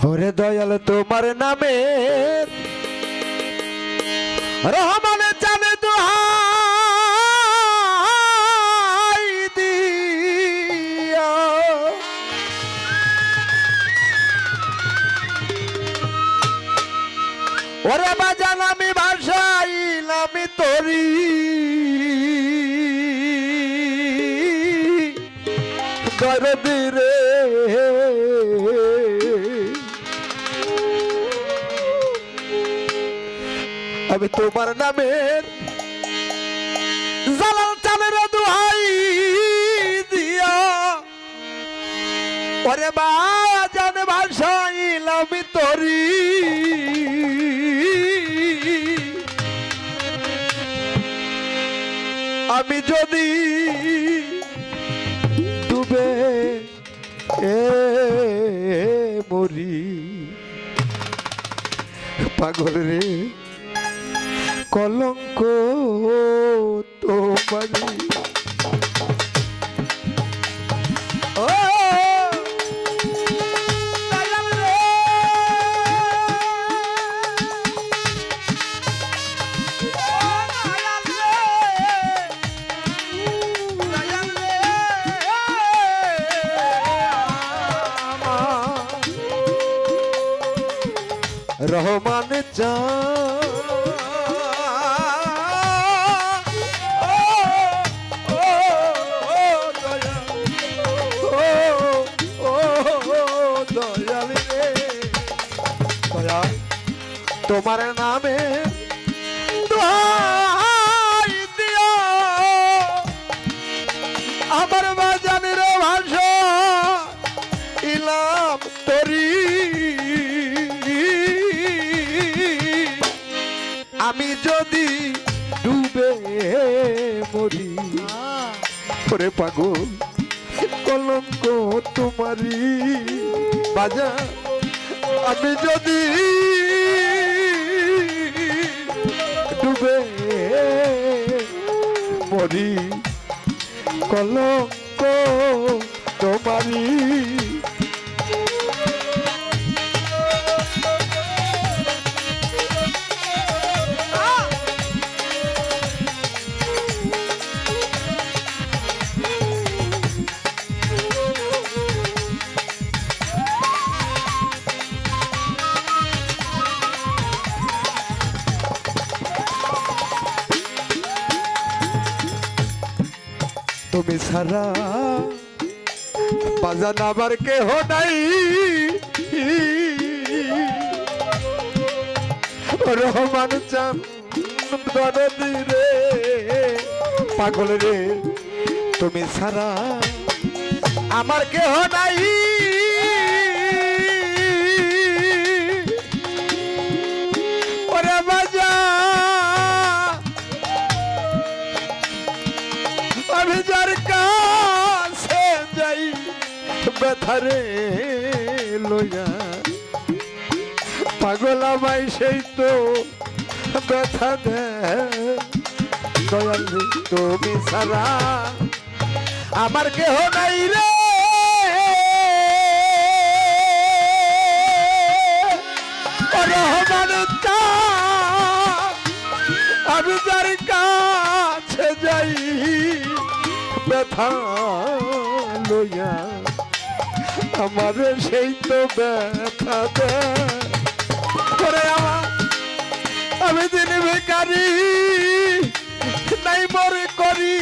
ওরে দয়াল তোমার নামে রহমানে জানে তো ওরে বাজান আমি তোমার নামে জালাল চালের দোহাই বা আমি আমি যদি ডুবে এ মরি। পাগল রে। কলঙ্ক তোমারি তোমার নামে আমার বাজানের ভাষা ইলাম তরি। আমি যদি ডুবে মরি, ওরে পাগল, কলঙ্ক তোমারি বাজা, আমি যদি ডুবে মরি কলঙ্ক তোমারি তুমি সারা বাজান আমার কেহ নাই। রহমান চান রে পাগল রে, তুমি সারা আমার কেহ নাই। ব্যথারে লইয়া। পাগল আমায় সেই তো ব্যথা দেয় দয়াল, তুমি সারা আমার কেহ নাই রে। রহমান আমি যার কাছে যাই, ব্যথা লইয়া। আমার সেই তো ব্যথা করে আমার আমি দিন বেকারি নাই মরে করি।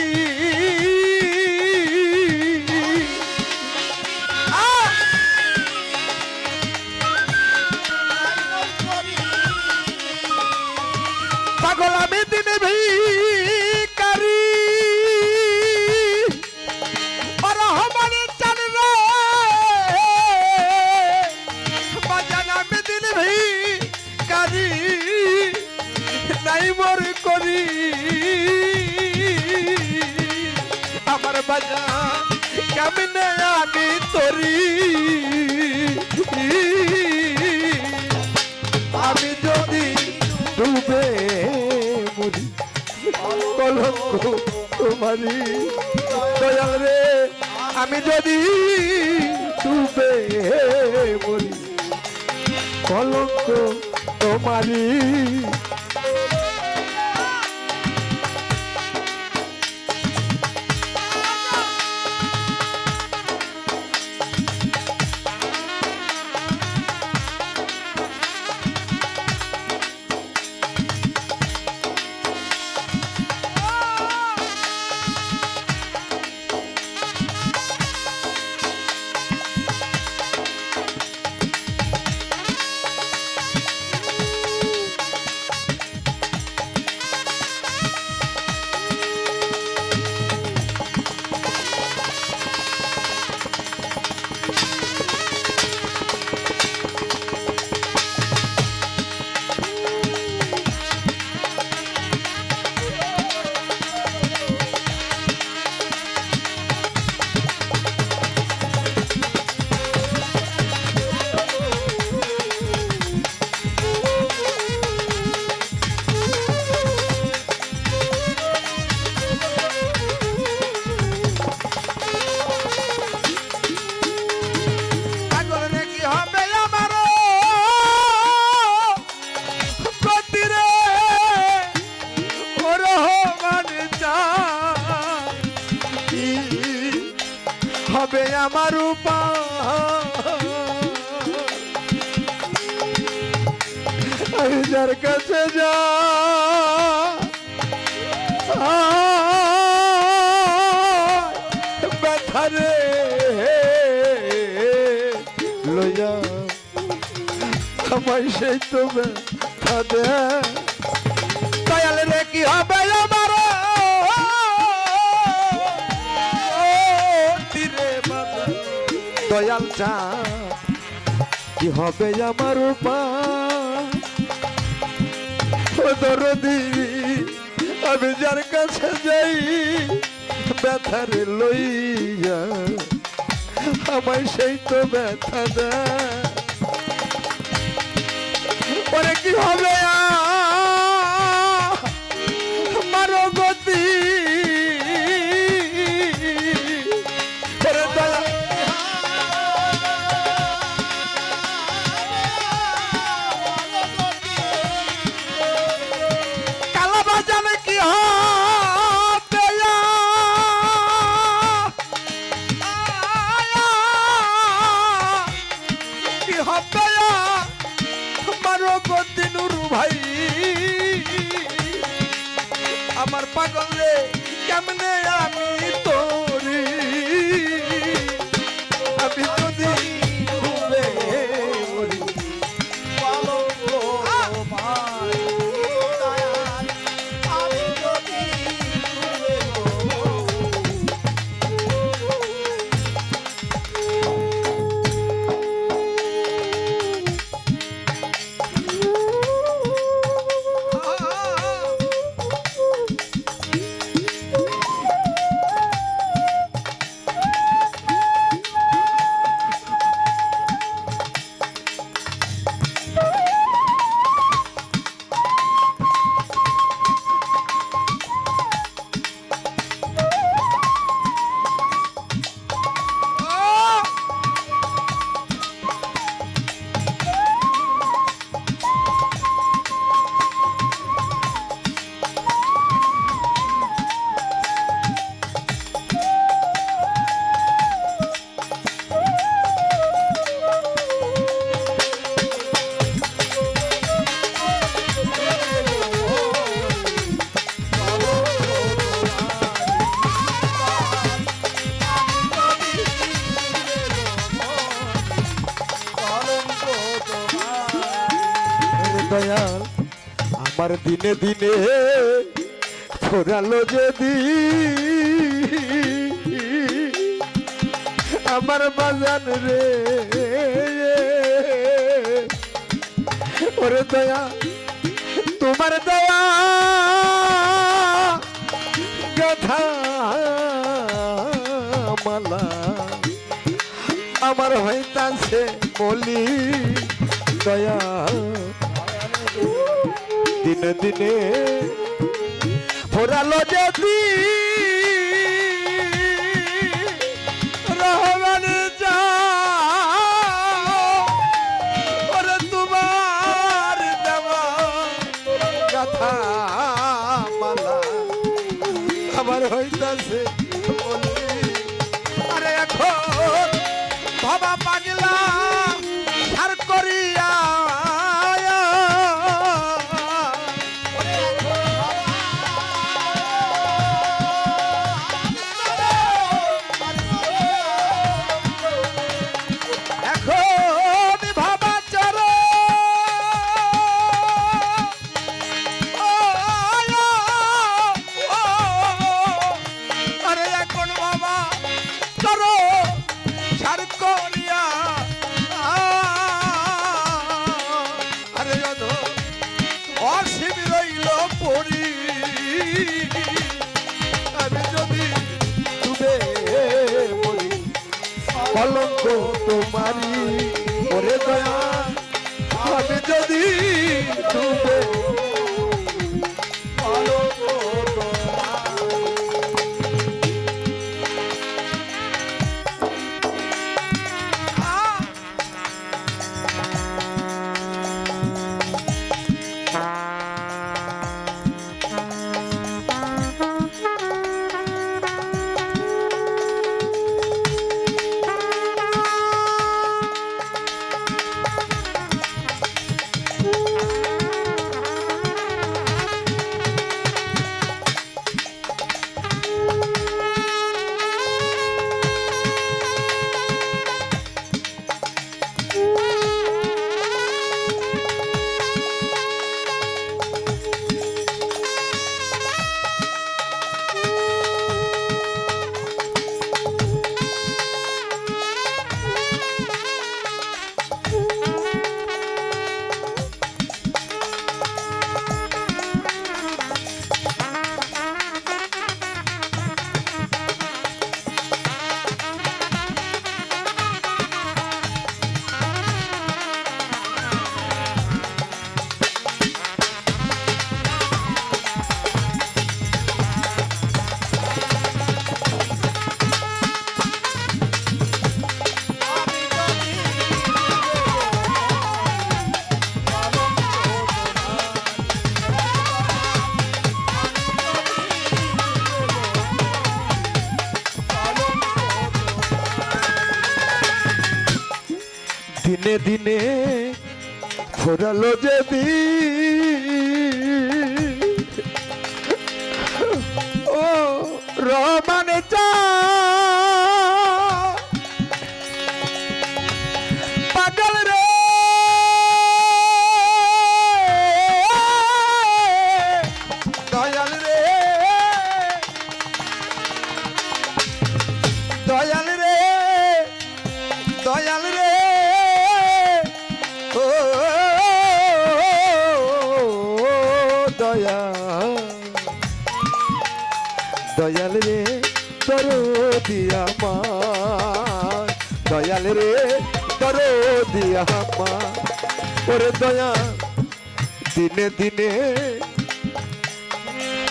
কেমনে আমি তরি? আমি যদি ডুবে মরি, কলঙ্ক তোমারি দয়াল রে, আমি যদি ডুবে মরি, কলঙ্ক তোমারি আমার আমি যার কাছে যা। ব্যথারে লইয়া আমায় সেই তো ব্যথা দে। দয়াল রে, কি হবে? দয়াল কি হবে আমার উপায়? আমি যার কাছে যাই ব্যথার লইয়া, আমায় সেই তো ব্যথা দেয়। গতি নুরু ভাই। আমার পাগল রে কেমনে আমি তোরি ফোরালো যদি আমার বাজান রে। ওরে দয়া, তোমার দয়া গাথা মালা আমার হইতাছে বলি দয়া। দিনে দিনে ফোরালো যদি কলঙ্ক তোমারি ফোরালো যে দিয়া মা, ওরে দয়া, দিনে দিনে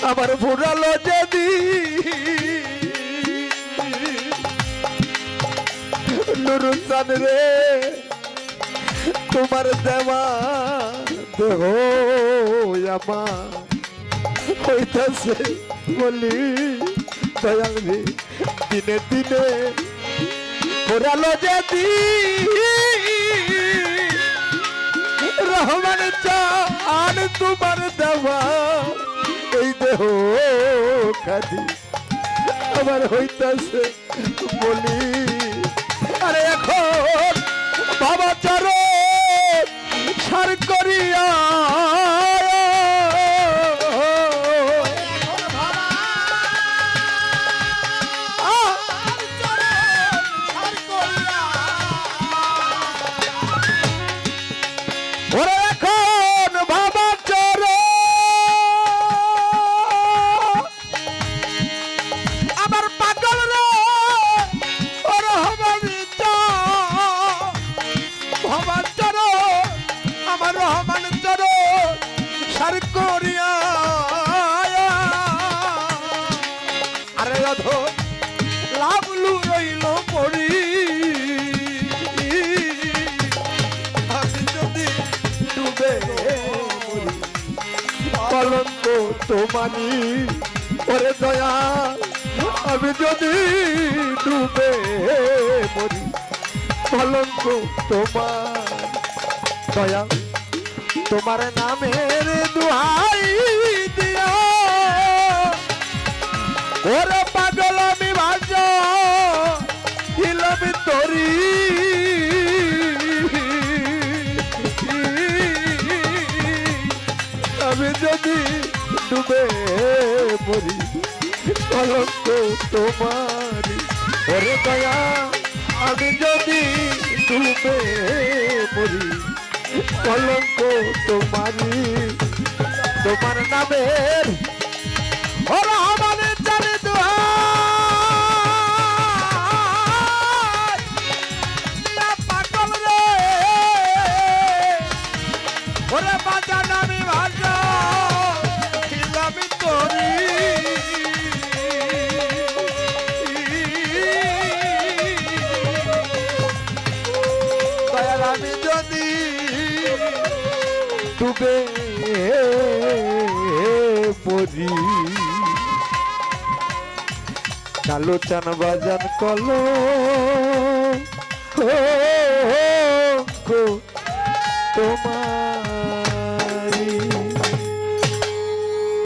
আমার ফুরালো যদি। নুরুসান রে, তোমার দেওয়া দেহ আমা হইতাছে বলি দয়াল দিনে দিনে পুরালো যদি। রহমান চান তোমার দেওয়া এই দেহ খাদি আমার হইতাছে বলি আরে এখন বাবা চরণ সার করিয়া তোমারি ওরে দয়া, আমি যদি ডুবে মরি, কলঙ্ক তোমার দয়া, তোমার নামের দুহাই দিয়া। ওরে পাগল আমি ভাজ হিলবি তরি। আমি যদি ডুবে মরি, কলঙ্ক তোমার ওরে দয়া, আমি যদি ডুবে মরি, কলঙ্ক তোমারি তোমার নামের, ওরা কবে পরি। কালো চান বাজান কল। ও